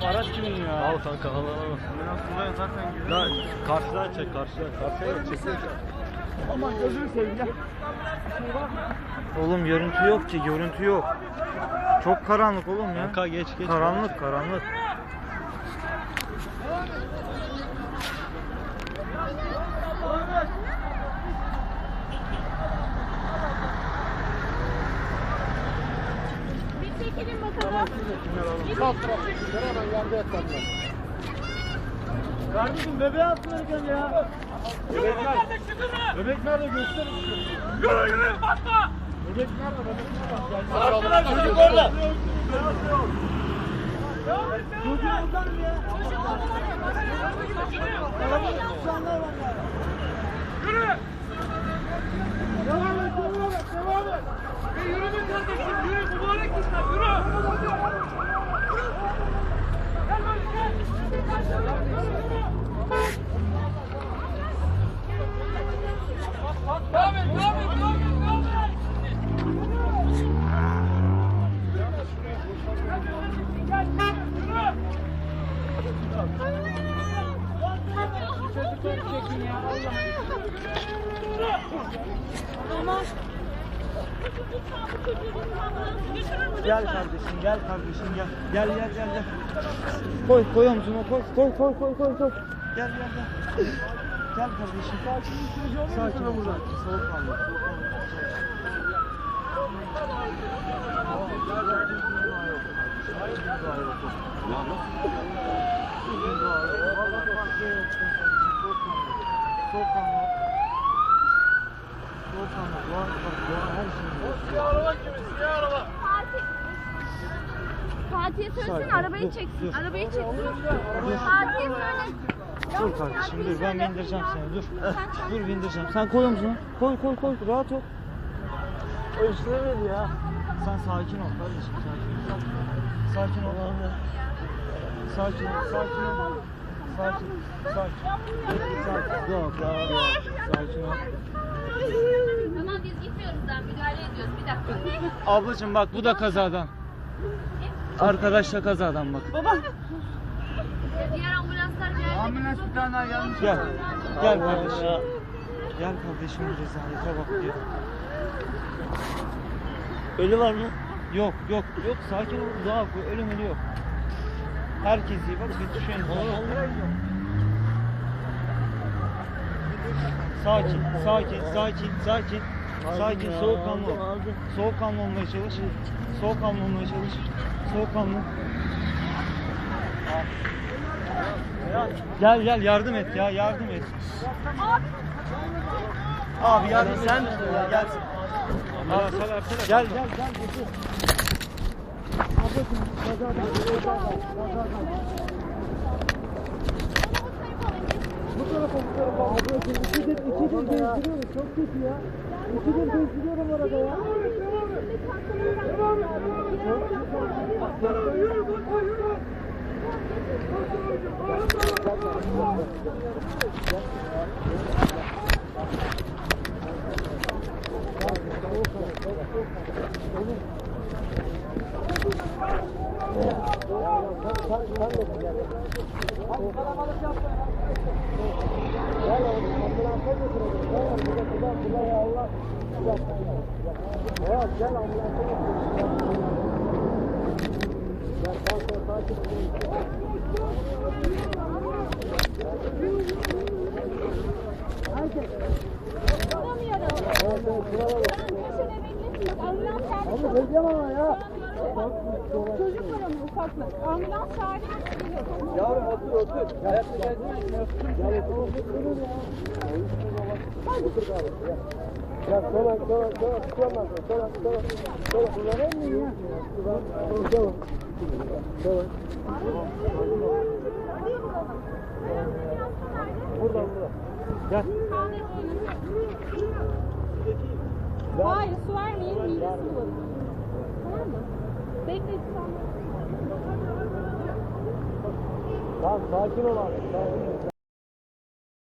koyayım araç kimin ya? Al kanka al al al. Biraz buraya zaten. Daha karşıdan çek karşıdan. Karşıya bak çekiyor. Aman gözünü seveyim ya. Oğlum görüntü yok ki görüntü yok. Çok karanlık oğlum ya. Kanka geç geç. Karanlık karanlık. Gelin bakalım. Tamam, hemen yanda yat Kardeşim bebeğe atın erken ya. Bebek nerede? Bebek nerede? Gösterin. Yürü yürü basma. Bebek nerede? Bebek nerede? Arkadaşlar çocuk orada. Çocuğu atar ya. Yürü. Yürü. Gel kardeşim gel kardeşim gel. Gel gel gel gel. Koy koy omzuna koy koy koy koy koy koy. Gel gel gel. Gel kardeşim. Sakin ol buradan. Soğukkanlı. Soğukkanlı. Soğukkanlı. Fatih'e söylesene arabayı çeksin. Arabayı çeksin. Fatih'e söyle. Dur kardeşim dur ben bindireceğim seni dur. Dur bindireceğim. Sen koy omzuna. Koy koy koy rahat ol. O işlemedi ya. Sen sakin ol kardeşim sakin ol. Sakin ol abi. Sakin ol sakin ol. Sakin sakin. Sakin. Yok ya. Sakin ol. Tamam biz gitmiyoruz daha müdahale ediyoruz. Bir dakika. Ablacığım bak bu da kazadan. Arkadaş da kazadan bak. Diğer ambulanslar geldi. Ambulans bir tane daha gelmiş. Gel. Gel kardeşim. Gel kardeşim rezalete bak ya. Ölü var mı? Yok yok yok sakin ol daha ölüm ölü yok. Herkes iyi bak yetişiyor insanlar. Sakin, sakin, sakin, sakin. Sakin, soğukkanlı ol. Soğukkanlı olmaya çalış. Soğukkanlı olmaya çalış. Soğukkanlı. Gel gel yardım et ya yardım et. Abi yardım sen misin ya gel. Abi, gel gel gel getir. Bu tarafa bu tarafa. Abi ikidir ikidir gezdiriyoruz. Çok kötü ya. İkidir gezdiriyorum arada ya. Aslan abi yürü bakma yürü. Kalabalık yapma. Hadi. Ya sola sola sola sola sola sola sola kullanamıyor ya. Sola sola. Sola. Buradan buradan. Gel. Hayır su vermeyin midesi bulanır. Tamam mı? Bekle insanlar. Tamam sakin ol abi. Sakin ol.